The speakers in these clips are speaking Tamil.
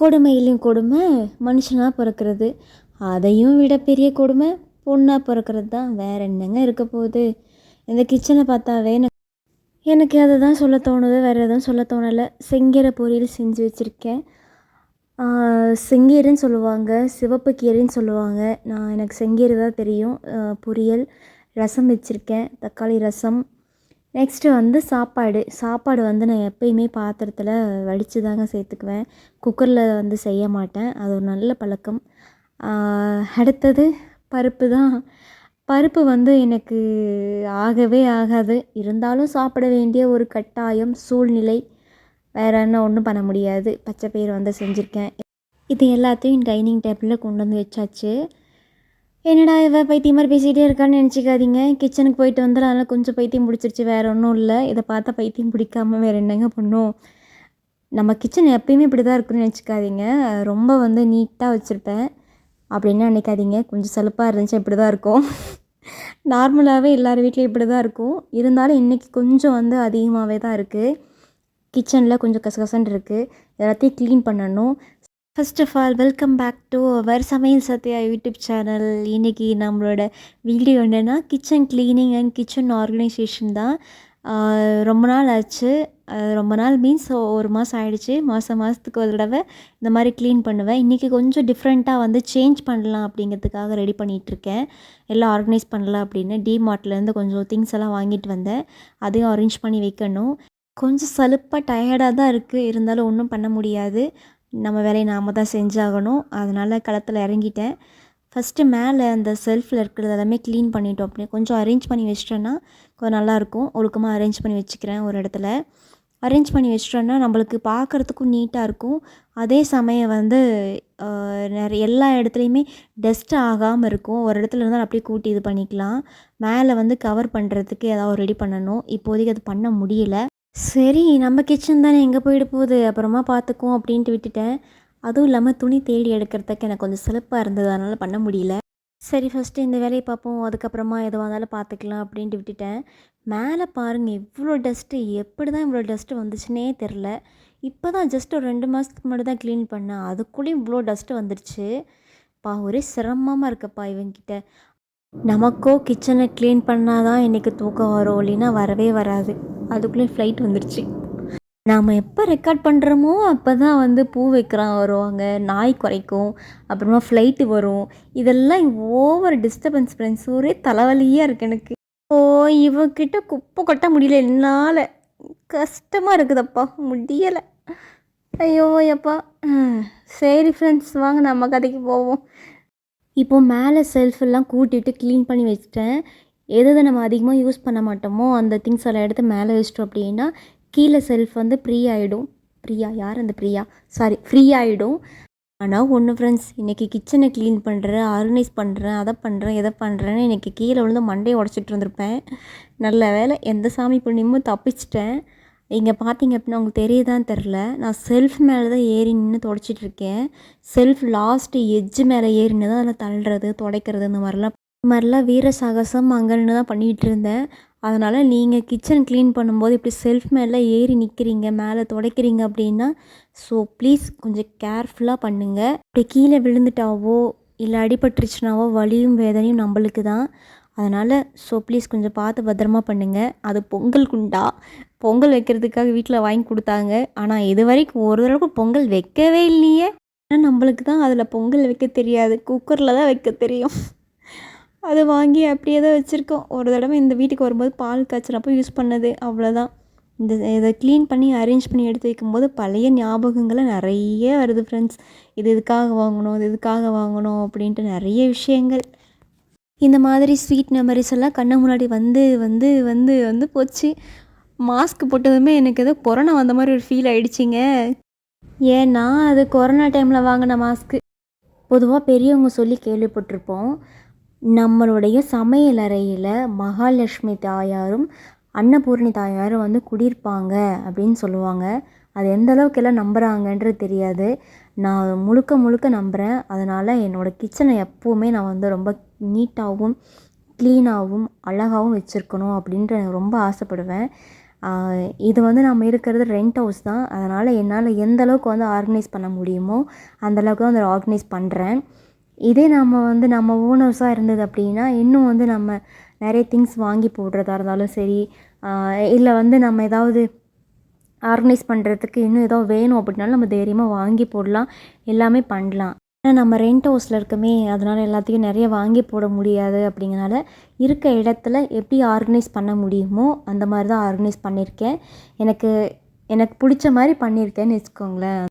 கொடுமையிலையும் கொடுமை மனுஷனாக பிறக்கிறது. அதையும் விட பெரிய கொடுமை பொண்ணாக பிறக்கிறது தான். வேற என்னங்க இருக்க போகுது? இந்த கிச்சனை பார்த்தாவே எனக்கு எனக்கு அதை தான் சொல்ல தோணுது. வேறு எதுவும் சொல்ல தோணலை. செங்கீரை பொரியல் செஞ்சு வச்சுருக்கேன். செங்கீரைன்னு சொல்லுவாங்க சிவப்பு கீரைன்னு சொல்லுவாங்க. நான் எனக்கு செங்கீரை தான் தெரியும். பொரியல் ரசம் வச்சுருக்கேன். தக்காளி ரசம் நெக்ஸ்ட்டு வந்து சாப்பாடு. சாப்பாடு வந்து நான் எப்பயுமே பாத்திரத்தில் வடித்து தாங்க சேர்த்துக்குவேன். குக்கரில் வந்து செய்ய மாட்டேன். அது ஒரு நல்ல பழக்கம். அடுத்தது பருப்பு தான். பருப்பு வந்து எனக்கு ஆகவே ஆகாது. இருந்தாலும் சாப்பிட வேண்டிய ஒரு கட்டாயம் சூழ்நிலை. வேறு என்ன ஒன்றும் பண்ண முடியாது. பச்சை பயிர் வந்து செஞ்சுருக்கேன். இது எல்லாத்தையும் டைனிங் டேபிளில் கொண்டு வந்து வச்சாச்சு. என்னடா இவ பைத்தியம் மாதிரி பேசிகிட்டே இருக்கான்னு நினச்சிக்காதீங்க. கிச்சனுக்கு போயிட்டு வந்துடும் அதனால் கொஞ்சம் பைத்தியம் பிடிச்சிருச்சு. வேறு ஒன்றும் இல்லை. இதை பார்த்தா பைத்தியம் பிடிக்காம வேறு என்னங்க பண்ணும்? நம்ம கிச்சன் எப்பயுமே இப்படி தான் இருக்குன்னு நினச்சிக்காதீங்க. ரொம்ப வந்து நீட்டாக வச்சுருப்பேன். அப்படின்னு நினைக்காதீங்க. கொஞ்சம் சலுப்பாக இருந்துச்சு இப்படி தான் இருக்கும். நார்மலாகவே எல்லார் வீட்லேயும் இப்படி தான் இருக்கும். இருந்தாலும் இன்றைக்கி கொஞ்சம் வந்து அதிகமாகவே தான் இருக்குது கிச்சனில் கொஞ்சம் கசகசன்னு இருக்குது எல்லாத்தையும் க்ளீன் பண்ணணும். First of all welcome back to our Samayal Sathya YouTube channel இன்றைக்கி நம்மளோட வீடியோ என்னென்னா kitchen cleaning and kitchen organisation தான். ரொம்ப நாள் ஆச்சு. ரொம்ப நாள் மீன்ஸ் ஒரு மாதம் ஆயிடுச்சு. மாதம் மாதத்துக்கு ஒரு தடவை இந்த மாதிரி க்ளீன் பண்ணுவேன். இன்றைக்கி கொஞ்சம் டிஃப்ரெண்ட்டாக வந்து சேஞ்ச் பண்ணலாம் அப்படிங்கிறதுக்காக ரெடி பண்ணிகிட்ருக்கேன் எல்லாம் ஆர்கனைஸ் பண்ணலாம் அப்படின்னு டிமார்ட்லேருந்து கொஞ்சம் திங்ஸ் எல்லாம் வாங்கிட்டு வந்தேன். அதையும் அரேஞ்ச் பண்ணி வைக்கணும். கொஞ்சம் சலுப்பாக டயர்டாக தான் இருக்குது இருந்தாலும் ஒன்றும் பண்ண முடியாது. நம்ம வேலையை நாம் தான் செஞ்சாகணும். அதனால் களத்தில் இறங்கிட்டேன். ஃபஸ்ட்டு மேலே அந்த செல்ஃபில் இருக்கிறது எல்லாமே க்ளீன் பண்ணிட்டோம். அப்படின்னு கொஞ்சம் அரேஞ்ச் பண்ணி வச்சிட்டோன்னா கொஞ்சம் நல்லாயிருக்கும் ஒழுக்கமாக அரேஞ்ச் பண்ணி வச்சுக்கிறேன் ஒரு இடத்துல. அரேஞ்ச் பண்ணி வச்சிட்டோன்னா நம்மளுக்கு பார்க்குறதுக்கும் நீட்டாக இருக்கும். அதே சமயம் வந்து நிறைய எல்லா இடத்துலையுமே டஸ்ட் ஆகாமல் இருக்கும். ஒரு இடத்துல இருந்தால் அப்படியே கூட்டி இது பண்ணிக்கலாம். மேலே வந்து கவர் பண்ணுறதுக்கு ஏதாவது ரெடி பண்ணணும். இப்போதைக்கு அது பண்ண முடியல. சரி நம்ம கிச்சன் தானே எங்கே போயிட போகுது? அப்புறமா பார்த்துக்குவோம் அப்படின்ட்டு விட்டுட்டேன். அதுவும் இல்லாமல் துணி தேடி எடுக்கிறதுக்கு எனக்கு கொஞ்சம் சிறப்பாக இருந்தது. அதனால் பண்ண முடியல. சரி ஃபஸ்ட்டு இந்த வேலையை பார்ப்போம். அதுக்கப்புறமா எதுவாக இருந்தாலும் பார்த்துக்கலாம் அப்படின்ட்டு விட்டுட்டேன். மேலே பாருங்கள் இவ்வளோ டஸ்ட்டு எப்படி தான் இவ்வளோ டஸ்ட்டு வந்துச்சுன்னே தெரில இப்போ தான் ஜஸ்ட் ஒரு ரெண்டு மாதத்துக்கு முன்னாடி தான் க்ளீன் பண்ணேன். அதுக்குள்ளேயும் இவ்வளோ டஸ்ட்டு வந்துடுச்சு பா ஒரே சிரமமாக இருக்குப்பா இவங்கிட்ட நமக்கோ கிச்சனை க்ளீன் பண்ணால் தான் இன்றைக்கி தூக்கம் வரும் இல்லைன்னா வரவே வராது. அதுக்குள்ளே ஃப்ளைட் வந்துடுச்சு நாம் எப்போ ரெக்கார்ட் பண்ணுறோமோ அப்போ தான் வந்து பூ வைக்கிறான் வருவாங்க நாய் குறைக்கும் அப்புறமா ஃப்ளைட்டு வரும். இதெல்லாம் ஓவர் டிஸ்டர்பன்ஸ் ஃப்ரெண்ட்ஸ் ஒரே தலைவலியாக இருக்கு எனக்கு. ஓ இவகிட்ட குப்பை கொட்ட முடியல என்னால். கஷ்டமாக இருக்குதப்பா முடியலை. ஐயோ அப்பா சரி ஃப்ரெண்ட்ஸ் வாங்க நம்ம கதைக்கு போவோம். இப்போ மேலே செல்ஃபெல்லாம் கூட்டிட்டு க்ளீன் பண்ணி வச்சிட்டேன். எது எது நம்ம அதிகமாக யூஸ் பண்ண மாட்டோமோ அந்த திங்ஸ் எல்லாம் எடுத்து மேலே வச்சிட்டோம் அப்படின்னா கீழே செல்ஃப் வந்து ஃப்ரீ ஆகிடும் ஃப்ரீயா யார் அந்த ஃப்ரீயா சாரி ஃப்ரீ ஆகிடும் ஆனால் ஒன்று ஃப்ரெண்ட்ஸ் இன்றைக்கி கிச்சனை க்ளீன் பண்ணுறேன் ஆர்கனைஸ் பண்ணுறேன் அதை பண்ணுறேன் எதை பண்ணுறேன்னு இன்றைக்கி கீழே விழுந்து மண்டையை உடச்சிட்டு இருந்திருப்பேன். நல்ல வேலை எந்த சாமி புண்ணியமும் தப்பிச்சிட்டேன். இங்கே பார்த்தீங்க அப்படின்னா உங்களுக்கு தெரியுதான்னு தெரில நான் செல்ஃப் மேலே தான் ஏறி நின்று தொடச்சிட்டு இருக்கேன் செல்ஃப் லாஸ்ட்டு எட்ஜு மேலே ஏறினு தான் அதில் தள்ளுறது துடைக்கிறது இந்த மாதிரிலாம். இந்த மாதிரிலாம் வீர சாகசம் அங்கே நின்று தான் பண்ணிகிட்டு இருந்தேன் அதனால் நீங்கள் கிச்சன் க்ளீன் பண்ணும்போது இப்படி செல்ஃப் மேலே ஏறி நிற்கிறீங்க மேலே துடைக்கிறீங்க அப்படின்னா ஸோ ப்ளீஸ் கொஞ்சம் கேர்ஃபுல்லாக பண்ணுங்கள் இப்படி கீழே விழுந்துட்டாவோ இல்லை அடிபட்டுருச்சுனாவோ வலியும் வேதனையும் நம்மளுக்கு தான் அதனால் ஸோ ப்ளீஸ் கொஞ்சம் பார்த்து பத்திரமா பண்ணுங்கள் அது பொங்கல் குண்டா? பொங்கல் வைக்கிறதுக்காக வீட்டில் வாங்கி கொடுத்தாங்க. ஆனால் இது வரைக்கும் ஒரு தடவை பொங்கல் வைக்கவே இல்லையே. ஆனால் நம்மளுக்கு தான் அதில் பொங்கல் வைக்க தெரியாது. குக்கரில் தான் வைக்க தெரியும். அது வாங்கி அப்படியே தான் வச்சுருக்கோம். ஒரு தடவை இந்த வீட்டுக்கு வரும்போது பால் காய்ச்சினப்போ யூஸ் பண்ணது. அவ்வளோதான் இந்த இதை க்ளீன் பண்ணி அரேஞ்ச் பண்ணி எடுத்து வைக்கும்போது பழைய ஞாபகங்களை நிறைய வருது ஃப்ரெண்ட்ஸ் இது இதுக்காக வாங்கணும் இது இதுக்காக வாங்கணும் அப்படின்ட்டு நிறைய விஷயங்கள். இந்த மாதிரி ஸ்வீட் மெமரிஸ் எல்லாம் கண்ணு முன்னாடி வந்து வந்து வந்து வந்து போச்சு. மாஸ்க் போட்டதுமே எனக்கு ஏதோ கொரோனா வந்த மாதிரி ஒரு ஃபீல் ஆயிடுச்சிங்க. ஏன்னா அது கொரோனா டைமில் வாங்கின மாஸ்க்கு பொதுவாக பெரியவங்க சொல்லி கேள்விப்பட்டிருப்போம் நம்மளுடைய சமையல் அறையில் மகாலட்சுமி தாயாரும் அன்னபூரணி தாயாரும் வந்து குடியிருப்பாங்க அப்படின்னு சொல்லுவாங்க. அது எந்த அளவுக்கு எல்லாம் நம்புகிறாங்கன்றது தெரியாது. நான் முழுக்க முழுக்க நம்புகிறேன் அதனால் என்னோடய கிச்சனை எப்போவுமே நான் வந்து ரொம்ப நீட்டாகவும் க்ளீனாகவும் அழகாகவும் வச்சுருக்கணும் அப்படின்ட்டு எனக்கு ரொம்ப ஆசைப்படுவேன். இது வந்து நம்ம இருக்கிறது ரெண்ட் ஹவுஸ் தான். அதனால் என்னால் எந்த அளவுக்கு வந்து ஆர்கனைஸ் பண்ண முடியுமோ அந்தளவுக்கு வந்து தான் அதை ஆர்கனைஸ் பண்ணுறேன் இதே நம்ம வந்து நம்ம ஓனர்ஸாக இருந்தது அப்படின்னா இன்னும் வந்து நம்ம நிறைய திங்ஸ் வாங்கி போடுறதா இருந்தாலும் சரி இல்லை வந்து நம்ம ஏதாவது ஆர்கனைஸ் பண்ணுறதுக்கு இன்னும் ஏதோ வேணும் அப்படின்னாலும் நம்ம தைரியமாக வாங்கி போடலாம். எல்லாமே பண்ணலாம். ஆனால் நம்ம ரெண்ட் ஹவுஸில் இருக்கமே அதனால் எல்லாத்தையும் நிறைய வாங்கி போட முடியாது அப்படிங்கிறனால இருக்க இடத்துல எப்படி ஆர்கனைஸ் பண்ண முடியுமோ அந்த மாதிரி தான் ஆர்கனைஸ் பண்ணியிருக்கேன். எனக்கு எனக்கு பிடிச்ச மாதிரி பண்ணியிருக்கேன்னு வச்சுக்கோங்களேன்.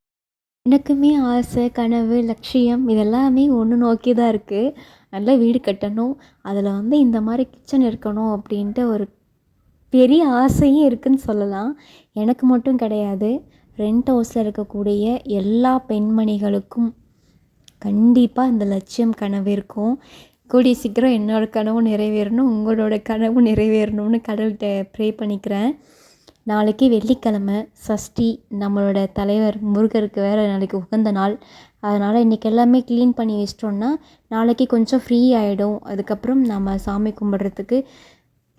எனக்குமே ஆசை கனவு லட்சியம் இதெல்லாமே ஒன்று நோக்கி தான் இருக்குது நல்ல வீடு கட்டணும் அதில் வந்து இந்த மாதிரி கிச்சன் இருக்கணும் அப்படின்ட்டு ஒரு பெரிய ஆசையும் இருக்குதுன்னு சொல்லலாம். எனக்கு மட்டும் கிடையாது. ரெண்ட் ஹவுஸில் இருக்கக்கூடிய எல்லா பெண்மணிகளுக்கும் கண்டிப்பாக இந்த லட்சியம் கனவு இருக்கும். கூடிய சீக்கிரம் என்னோட கனவு நிறைவேறணும் உங்களோட கனவு நிறைவேறணும்னு கடவுள்கிட்ட ப்ரே பண்ணிக்கிறேன். நாளைக்கு வெள்ளிக்கிழமை சஷ்டி நம்மளோட தலைவர் முருகருக்கு வேறு நாளைக்கு உகந்த நாள். அதனால் இன்றைக்கி எல்லாமே க்ளீன் பண்ணி வச்சிட்டோம்னா நாளைக்கு கொஞ்சம் ஃப்ரீ ஆகிடும் அதுக்கப்புறம் நம்ம சாமி கும்பிட்றதுக்கு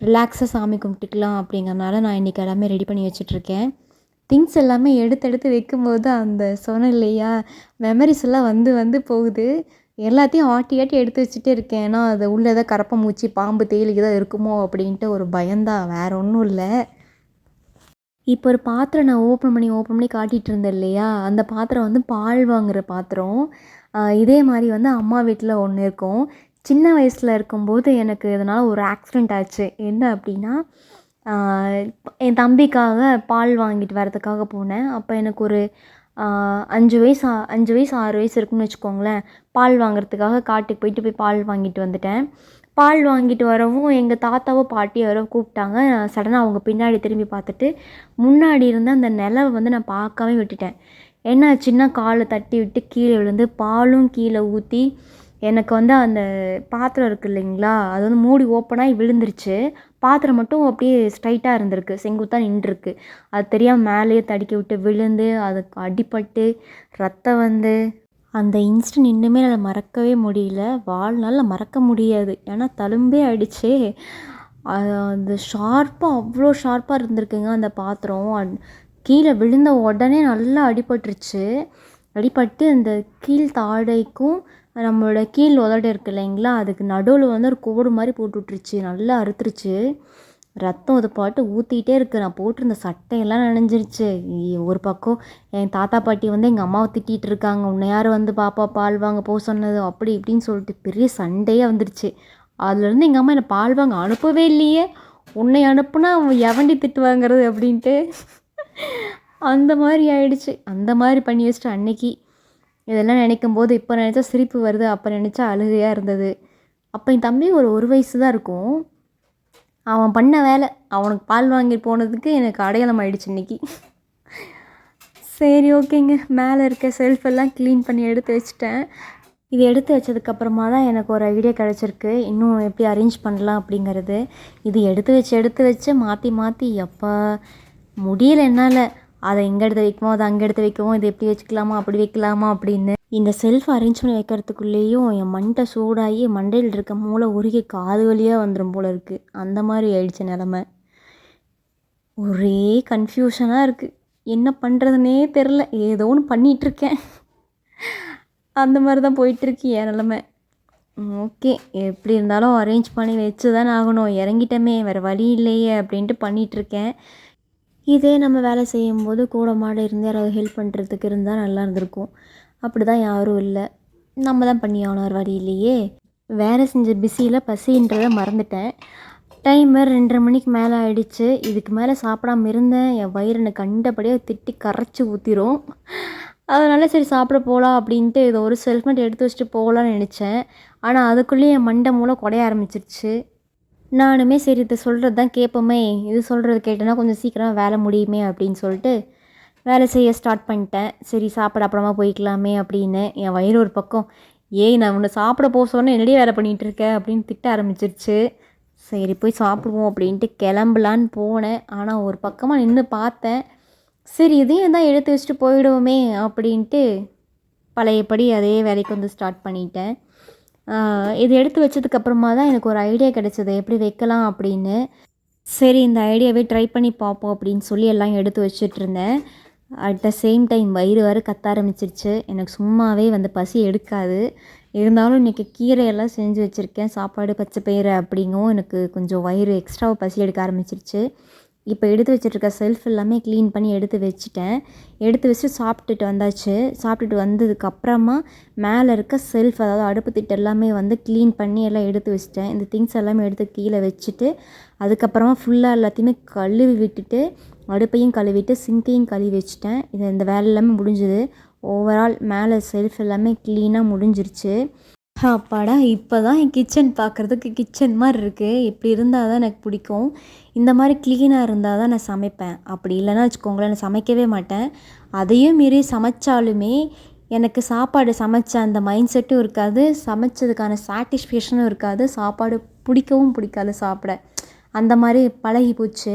ரிலாக்ஸாக சாமி கும்பிட்டுக்கலாம் அப்படிங்கிறனால நான் இன்றைக்கி எல்லாமே ரெடி பண்ணி வச்சிட்ருக்கேன் திங்ஸ் எல்லாமே எடுத்து எடுத்து வைக்கும்போது அந்த சொன்னேன் இல்லையா மெமரிஸ் எல்லாம் வந்து வந்து போகுது. எல்லாத்தையும் ஆட்டி ஆட்டி எடுத்து வச்சுட்டே இருக்கேன். ஏன்னா அது உள்ளே ஏதோ கரப்பை மூச்சு பாம்பு தேலி எதாவது இருக்குமோ அப்படின்ட்டு ஒரு பயம்தான் வேறு ஒன்றும் இல்லை. இப்போ ஒரு பாத்திரம் நான் ஓப்பன் பண்ணி ஓப்பன் பண்ணி காட்டிகிட்டு இருந்தேன் இல்லையா? அந்த பாத்திரம் வந்து பால் வாங்குகிற பாத்திரம். இதே மாதிரி வந்து அம்மா வீட்டில் ஒன்று இருக்கும். சின்ன வயசில் இருக்கும்போது எனக்கு இதனால் ஒரு ஆக்சிடெண்ட் ஆச்சு. என்ன அப்படின்னா என் தம்பிக்காக பால் வாங்கிட்டு வரதுக்காக போனேன். அப்போ எனக்கு ஒரு அஞ்சு வயசு அஞ்சு வயசு ஆறு வயசு இருக்குன்னு வச்சுக்கோங்களேன். பால் வாங்குறதுக்காக காட்டுக்கு போயிட்டு போய் பால் வாங்கிட்டு வந்துட்டேன். பால் வாங்கிட்டு வரவும் எங்கள் தாத்தாவோ பாட்டியோ யாரோ கூப்பிட்டாங்க. சடனாக அவங்க பின்னாடி திரும்பி பார்த்துட்டு முன்னாடி இருந்த அந்த நிலவை வந்து நான் பார்க்கவே விட்டுட்டேன். என்ன சின்ன காலை தட்டி விட்டு கீழே விழுந்து பாலும் கீழே ஊற்றி எனக்கு வந்து அந்த பாத்திரம் இருக்குது இல்லைங்களா அது வந்து மூடி ஓப்பனாகி விழுந்துருச்சு. பாத்திரம் மட்டும் அப்படியே ஸ்ட்ரைட்டாக இருந்திருக்கு. செங்குத்தாக நின்றுருக்கு. அது தெரியாமல் மேலேயே தடுக்கி விட்டு விழுந்து அதுக்கு அடிபட்டு ரத்தம் வந்து அந்த இன்ஸ்டன்ட் இன்னுமே என்னால் மறக்கவே முடியல. வாழ்நாளில் மறக்க முடியாது. ஏன்னா தழும்பே ஆயிடுச்சு. அந்த ஷார்ப்பாக அவ்வளோ ஷார்ப்பாக இருந்திருக்குங்க அந்த பாத்திரம். கீழே விழுந்த உடனே நல்லா அடிபட்டுருச்சு. அடிபட்டு அந்த கீழ் தாடைக்கும் நம்மளோட கீழ் உதடு இருக்கு இல்லைங்களா? அதுக்கு நடுவில் வந்து ஒரு கோடு மாதிரி போட்டு விட்ருச்சு நல்லா அறுத்துருச்சு. ரத்தம் அது பாட்டு ஊற்றிக்கிட்டே இருக்குது நான் போட்டிருந்த சட்டையெல்லாம் நனைஞ்சிருச்சு. ஒரு பக்கம் என் தாத்தா பாட்டி வந்து எங்கள் அம்மாவை திட்டிகிட்டு இருக்காங்க. உன்னை யார் வந்து பாப்பா பால் வாங்க போக சொன்னது? அப்படி இப்படின்னு சொல்லிட்டு பெரிய சண்டையே வந்துடுச்சு அதுலேருந்து எங்கள் அம்மா என்னை பால் வாங்க அனுப்பவே இல்லையே. உன்னை அனுப்புனா அவன் எவண்டி திட்டு வாங்குறது அப்படின்ட்டு. அந்த மாதிரி ஆயிடுச்சு. அந்த மாதிரி பண்ணி வச்சுட்டு அன்னைக்கு இதெல்லாம் நினைக்கும் போது இப்போ நினச்சா சிரிப்பு வருது அப்போ நினச்சா அழுகையாக இருந்தது. அப்போ என் தம்பி ஒரு ஒரு வயசு தான் இருக்கும். அவன் பண்ண வேலை அவனுக்கு பால் வாங்கி போனதுக்கு எனக்கு அடையாளம் ஆயிடுச்சு இன்றைக்கி சரி ஓகேங்க. மேலே இருக்க செல்ஃப் எல்லாம் க்ளீன் பண்ணி எடுத்து வச்சிட்டேன். இது எடுத்து வச்சதுக்கப்புறமா தான் எனக்கு ஒரு ஐடியா கிடச்சிருக்கு. இன்னும் எப்படி அரேஞ்ச் பண்ணலாம் அப்படிங்கிறது. இது எடுத்து வச்சு எடுத்து வச்சு மாற்றி மாற்றி எப்போ முடியல என்னால். அதை இங்கே எடுத்து வைக்குமோ அதை அங்கே எடுத்து வைக்கவும் இது எப்படி வச்சுக்கலாமா அப்படி வைக்கலாமா அப்படின்னு இந்த செல்ஃப் அரேஞ்ச் பண்ணி வைக்கிறதுக்குள்ளேயும் என் மண்டை சூடாகி மண்டையில் இருக்க மூளை உருகி காது வழியாக வந்துடும் போல இருக்குது அந்த மாதிரி ஆயிடுச்சு நிலமை. ஒரே கன்ஃபியூஷனாக இருக்குது என்ன பண்ணுறதுனே தெரில ஏதோ ஒன்று பண்ணிகிட்ருக்கேன் அந்த மாதிரி தான் போயிட்டுருக்கு என் நிலமை. ஓகே எப்படி இருந்தாலும் அரேஞ்ச் பண்ணி வச்சு தான் ஆகணும். இறங்கிட்டமே வேறு வழி இல்லையே அப்படின்ட்டு பண்ணிகிட்ருக்கேன் இதே நம்ம வேலை செய்யும்போது கூட மாட இருந்து யாராவது ஹெல்ப் பண்ணுறதுக்கு இருந்தால் நல்லா இருந்திருக்கும். அப்படி தான் யாரும் இல்லை. நம்ம தான் பண்ணி ஆகணும் வேறு வழி இல்லையே. வேலை செஞ்ச பிஸியில் பசின்றதை மறந்துட்டேன். டைம் ரெண்டரை மணிக்கு மேலே ஆயிடுச்சு. இதுக்கு மேலே சாப்பிடாம இருந்தேன். என் வயிறு எனக்கு கண்டபடியாக திட்டி கரைச்சி ஊற்றிரும் அதனால சரி சாப்பிட போகலாம் அப்படின்ட்டு இதை ஒரு செல்ஃப்மெண்ட் எடுத்து வச்சுட்டு போகலான்னு நினச்சேன். ஆனால் அதுக்குள்ளேயே என் மண்டை மூளை குடைய ஆரம்பிச்சிருச்சு. நானுமே சரி இதை சொல்கிறது தான் கேட்போமே இது சொல்கிறது கேட்டேன்னா கொஞ்சம் சீக்கிரம் வேலை முடியுமே அப்படின்னு சொல்லிட்டு வேலை செய்ய ஸ்டார்ட் பண்ணிட்டேன். சரி சாப்பிட அப்புறமா போய்க்கலாமே அப்படின்னு. என் வயிறு ஒரு பக்கம் ஏய் நான் உன்னை சாப்பிட போக சொன்னேன் என்னடியே வேலை பண்ணிகிட்டு அப்படின்னு திட்ட ஆரம்பிச்சிருச்சு. சரி போய் சாப்பிடுவோம் அப்படின்ட்டு கிளம்பலான்னு போனேன். ஆனால் ஒரு பக்கமாக நின்று பார்த்தேன். சரி இதையும் தான் எடுத்து வச்சுட்டு போயிடுவோமே அப்படின்ட்டு பழையபடி அதே வேலைக்கு வந்து ஸ்டார்ட் பண்ணிட்டேன். இது எடுத்து வச்சதுக்கப்புறமா தான் எனக்கு ஒரு ஐடியா கிடைச்சது. எப்படி வைக்கலாம் அப்படின்னு. சரி இந்த ஐடியாவே ட்ரை பண்ணி பார்ப்போம் அப்படின்னு சொல்லி எல்லாம் எடுத்து வச்சிட்ருந்தேன். இருந்தேன் அட் த சேம் டைம் வயிறு வேறு கத்த ஆரம்பிச்சிருச்சு. எனக்கு சும்மாவே வந்து பசி எடுக்காது. இருந்தாலும் இன்றைக்கி கீரையெல்லாம் செஞ்சு வச்சுருக்கேன். சாப்பாடு பச்சை பயிறு அப்படிங்கவும் எனக்கு கொஞ்சம் வயிறு எக்ஸ்ட்ராவாக பசி எடுக்க ஆரம்பிச்சிருச்சு. இப்போ எடுத்து வச்சிட்ருக்க செல்ஃப் எல்லாமே க்ளீன் பண்ணி எடுத்து வச்சுட்டேன். எடுத்து வச்சுட்டு சாப்பிட்டுட்டு வந்தாச்சு. சாப்பிட்டுட்டு வந்ததுக்கப்புறமா மேலே இருக்க செல்ஃப் அதாவது அடுப்பு திட்டு எல்லாமே வந்து க்ளீன் பண்ணி எல்லாம் எடுத்து வச்சிட்டேன். இந்த திங்ஸ் எல்லாமே எடுத்து கீழே வச்சுட்டு அதுக்கப்புறமா ஃபுல்லாக எல்லாத்தையுமே கழுவி விட்டுட்டு அடுப்பையும் கழுவிட்டு சிங்கையும் கழுவி வச்சுட்டேன். இது இந்த வேலை எல்லாமே முடிஞ்சுது. ஓவரால் மேலே செல்ஃப் எல்லாமே க்ளீனாக முடிஞ்சிருச்சு. அப்பாடா இப்போ தான் என் கிச்சன் பார்க்குறதுக்கு கிச்சன் மாதிரி இருக்குது இப்படி இருந்தால் தான் எனக்கு பிடிக்கும். இந்த மாதிரி க்ளீனாக இருந்தால் தான் நான் சமைப்பேன். அப்படி இல்லைன்னா வச்சுக்கோங்களேன் நான் சமைக்கவே மாட்டேன். அதையும் மீறி சமைச்சாலுமே எனக்கு சாப்பாடு சமைச்ச அந்த மைண்ட் செட்டும் இருக்காது. சமைச்சதுக்கான சாட்டிஸ்ஃபேக்ஷனும் இருக்காது. சாப்பாடு பிடிக்கவும் பிடிக்காது சாப்பிட. அந்த மாதிரி பழகி போச்சு.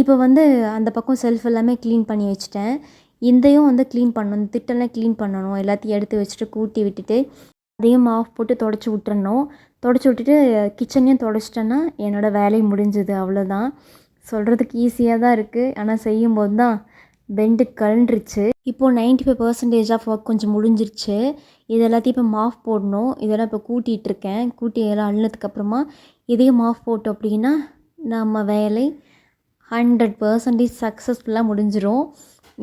இப்போ வந்து அந்த பக்கம் செல்ஃப் எல்லாமே க்ளீன் பண்ணி வச்சுட்டேன். இந்தையும் வந்து க்ளீன் பண்ணணும் திட்டெல்லாம் க்ளீன் பண்ணணும். எல்லாத்தையும் எடுத்து வச்சுட்டு கூட்டி விட்டுட்டு அதையும் ஆஃப் போட்டு தொடச்சி விட்டுறணும். தொடச்சி விட்டுட்டு கிச்சனையும் தொடச்சிட்டேன்னா என்னோடய வேலை முடிஞ்சுது அவ்வளோதான் சொல்கிறதுக்கு ஈஸியாக தான் இருக்குது ஆனால் செய்யும்போது தான் பெண்டு கழண்டுருச்சு இப்போது ninety five percentage of work கொஞ்சம் முடிஞ்சிருச்சு. இது எல்லாத்தையும் இப்போ மாஃப் போடணும். இதெல்லாம் இப்போ கூட்டிகிட்ருக்கேன். கூட்டி எல்லாம் அள்ளினதுக்கப்புறமா இதையும் மாஃப் போட்டோம் அப்படின்னா நம்ம வேலை ஹண்ட்ரட் பர்சன்டேஜ் சக்ஸஸ்ஃபுல்லாக முடிஞ்சிடும்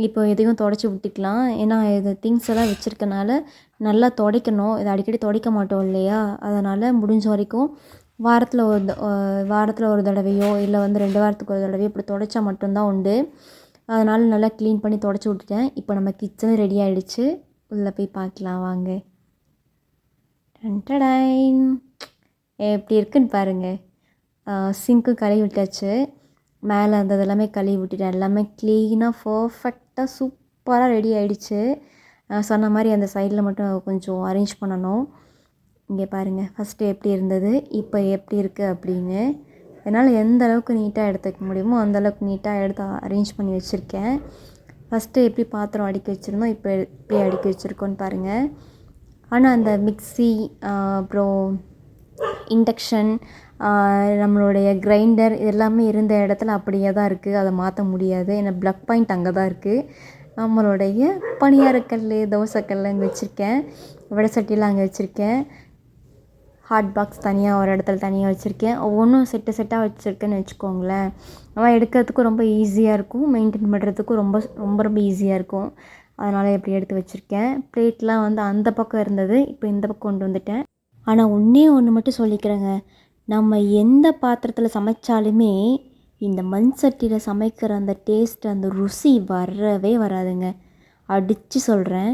இப்போ எதையும் தொடச்சி விட்டுக்கலாம். ஏன்னா இது திங்ஸ் எல்லாம் வச்சுருக்கனால நல்லா துடைக்கணும். இதை அடிக்கடி துடைக்க மாட்டோம் இல்லையா? அதனால் முடிஞ்ச வரைக்கும் வாரத்தில் ஒரு வாரத்தில் ஒரு தடவையோ இல்லை வந்து ரெண்டு வாரத்துக்கு ஒரு தடவையோ இப்படி துடைச்சா மட்டும்தான் உண்டு. அதனால் நல்லா க்ளீன் பண்ணி தொடச்சி விட்டுட்டேன். இப்போ நம்ம கிச்சன் ரெடி ஆகிடுச்சு உள்ளே போய் பார்க்கலாம். வாங்க. டன்டடைன் எப்படி இருக்குன்னு பாருங்கள் சிங்க்கு கழுவி விட்டாச்சு. மேலே அந்த இதெல்லாமே கழுவி விட்டுட்டேன். எல்லாமே க்ளீனாக பர்ஃபெக்டாக சூப்பராக ரெடி ஆகிடுச்சு சொன்ன மாதிரி அந்த சைடில் மட்டும் கொஞ்சம் அரேஞ்ச் பண்ணணும். இங்கே பாருங்கள் ஃபஸ்ட்டு எப்படி இருந்தது இப்போ எப்படி இருக்குது அப்படின்னு. என்னால் எந்த அளவுக்கு நீட்டாக எடுத்துக்க முடியுமோ அந்தளவுக்கு நீட்டாக எடுத்து அரேஞ்ச் பண்ணி வச்சுருக்கேன். ஃபஸ்ட்டு எப்படி பாத்திரம் அடுக்கி வச்சுருந்தோம் இப்போ எப்படி அடுக்கி வச்சுருக்கோன்னு பாருங்கள் ஆனால் அந்த மிக்சி அப்புறம் இண்டக்ஷன் நம்மளுடைய கிரைண்டர் எல்லாமே இருந்த இடத்துல அப்படியே தான் இருக்குது. அதை மாற்ற முடியாது. ஏன்னா ப்ளக் பாயிண்ட் அங்கே தான் இருக்குது. நம்மளுடைய பணியாரக்கல் தோசைக்கல் அங்கே வச்சுருக்கேன். வடை சட்டியெலாம் அங்கே வச்சுருக்கேன். ஹாட் பாக்ஸ் தனியாக ஒரு இடத்துல தனியாக வச்சுருக்கேன். ஒவ்வொன்றும் செட்டு செட்டாக வச்சுருக்கேன்னு வச்சுக்கோங்களேன். அவன் எடுக்கிறதுக்கும் ரொம்ப ஈஸியாக இருக்கும். மெயின்டைன் பண்ணுறதுக்கும் ரொம்ப ரொம்ப ரொம்ப ஈஸியாக இருக்கும். அதனால் எப்படி எடுத்து வச்சுருக்கேன். ப்ளேட்லாம் வந்து அந்த பக்கம் இருந்தது. இப்போ இந்த பக்கம் கொண்டு வந்துட்டேன். ஆனால் ஒன்றே ஒன்று மட்டும் சொல்லிக்கிறேங்க. நம்ம எந்த பாத்திரத்தில் சமைச்சாலுமே இந்த மண் சட்டியில் சமைக்கிற அந்த டேஸ்ட் அந்த ருசி வரவே வராதுங்க. அடித்து சொல்கிறேன்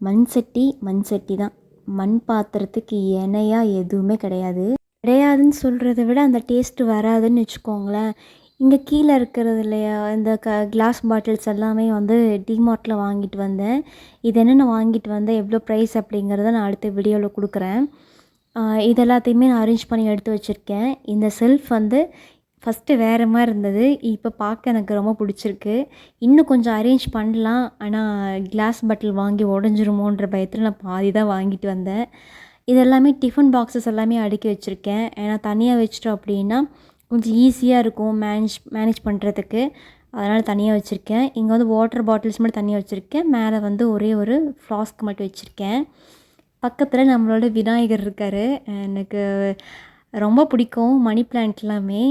மண் சட்டி மண் சட்டி தான். மண் பாத்திரத்துக்கு இணையாக எதுவுமே கிடையாது. கிடையாதுன்னு சொல்கிறத விட அந்த டேஸ்ட்டு வராதுன்னு வச்சுக்கோங்களேன். இங்கே கீழே இருக்கிறது இல்லையா? இந்த க கிளாஸ் பாட்டில்ஸ் எல்லாமே வந்து டிமார்ட்டில் வாங்கிட்டு வந்தேன். இது என்னென்ன வாங்கிட்டு வந்தேன்? எவ்வளோ ப்ரைஸ் அப்படிங்கிறத நான் அடுத்த வீடியோவில் கொடுக்குறேன். இது எல்லாத்தையுமே நான் அரேஞ்ச் பண்ணி எடுத்து வச்சுருக்கேன். இந்த செல்ஃப் வந்து ஃபஸ்ட்டு வேறு மாதிரி இருந்தது. இப்போ பார்க்க எனக்கு ரொம்ப பிடிச்சிருக்கு. இன்னும் கொஞ்சம் அரேஞ்ச் பண்ணலாம். ஆனால் கிளாஸ் பாட்டில் வாங்கி உடஞ்சிருமோன்ற பயத்தில் நான் பாதி தான் வாங்கிட்டு வந்தேன். இது எல்லாமே டிஃபன் பாக்ஸஸ் எல்லாமே அடுக்கி வச்சுருக்கேன். ஏன்னா தனியாக வச்சிட்டோம் அப்படின்னா கொஞ்சம் ஈஸியாக இருக்கும் மேனேஜ் மேனேஜ் பண்ணுறதுக்கு அதனால் தனியாக வச்சுருக்கேன். இங்கே வந்து வாட்டர் பாட்டில்ஸ் மட்டும் தனியாக வச்சுருக்கேன். மேலே வந்து ஒரே ஒரு ஃப்ளாஸ்க் மட்டும் வச்சுருக்கேன். பக்கத்தில் நம்மளோட விநாயகர் இருக்கார். எனக்கு ரொம்ப பிடிக்கும் மணி பிளான்ட்லாமே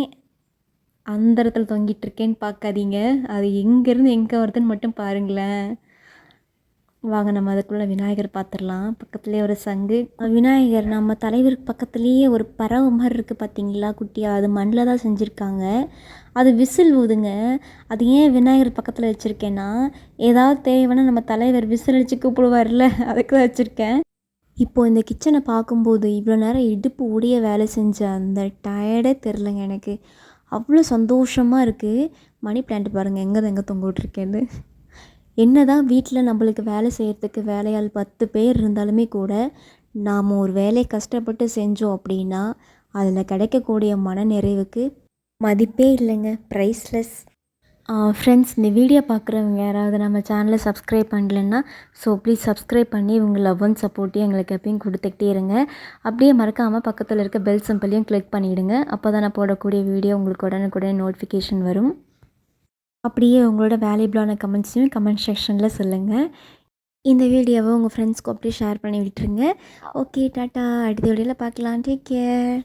அந்த இடத்துல தொங்கிட்டு இருக்கேன்னு பார்க்காதீங்க. அது எங்கேருந்து எங்கே வருதுன்னு மட்டும் பாருங்களேன். வாங்க நம்ம அதுக்குள்ளே விநாயகர் பார்த்துடலாம் பக்கத்துலேயே ஒரு சங்கு. விநாயகர் நம்ம தலைவர் பக்கத்துலேயே ஒரு பறவை மாதிரி இருக்குது பார்த்தீங்களா குட்டியாக அது மண்ணில் தான் செஞ்சுருக்காங்க. அது விசில் ஊதுங்க. அது ஏன் விநாயகர் பக்கத்தில் வச்சுருக்கேன்னா ஏதாவது தேவைன்னா நம்ம தலைவர் விசில் அடித்து கூப்பிடுவார்ல அதுக்கு தான் வச்சுருக்கேன். இப்போது இந்த கிச்சனை பார்க்கும்போது இவ்வளோ நேரம் இடுப்பு உடைய வேலை செஞ்ச அந்த டயர்டே தெரிலங்க எனக்கு. அவ்வளோ சந்தோஷமாக இருக்குது மணி பிளான்ட் பாருங்கள் எங்கே எங்கே தொங்க விட்ருக்கேன்னு என்ன தான் வீட்டில் நம்மளுக்கு வேலை செய்கிறதுக்கு வேலையால் பத்து பேர் இருந்தாலுமே கூட நாம் ஒரு வேலையை கஷ்டப்பட்டு செஞ்சோம் அப்படின்னா அதில் கிடைக்கக்கூடிய மன நிறைவுக்கு மதிப்பே இல்லைங்க. ப்ரைஸ்லெஸ் ஃப்ரெண்ட்ஸ் இந்த வீடியோ பார்க்குறவங்க யாராவது நம்ம சேனலை சப்ஸ்கிரைப் பண்ணலன்னா ஸோ ப்ளீஸ் சப்ஸ்கிரைப் பண்ணி உங்கள் லவ் அண்ட் சப்போர்ட்டையும் எங்களுக்கு எப்பயும் கொடுத்துக்கிட்டே இருங்க. அப்படியே மறக்காமல் பக்கத்தில் இருக்க பெல் சிம்பிளையும் கிளிக் பண்ணிவிடுங்க அப்போ தான் நான் போடக்கூடிய வீடியோ உங்களுக்கு உடனுக்குடனே நோட்டிஃபிகேஷன் வரும். அப்படியே உங்களோட வேல்யூபிளான கமெண்ட்ஸையும் கமெண்ட் செக்ஷனில் சொல்லுங்கள் இந்த வீடியோவை உங்கள் ஃப்ரெண்ட்ஸ்க்கு அப்படியே ஷேர் பண்ணி விட்டுருங்க. ஓகே டாட்டா. அடுத்த வீடியோவில் பார்க்கலாம். Take care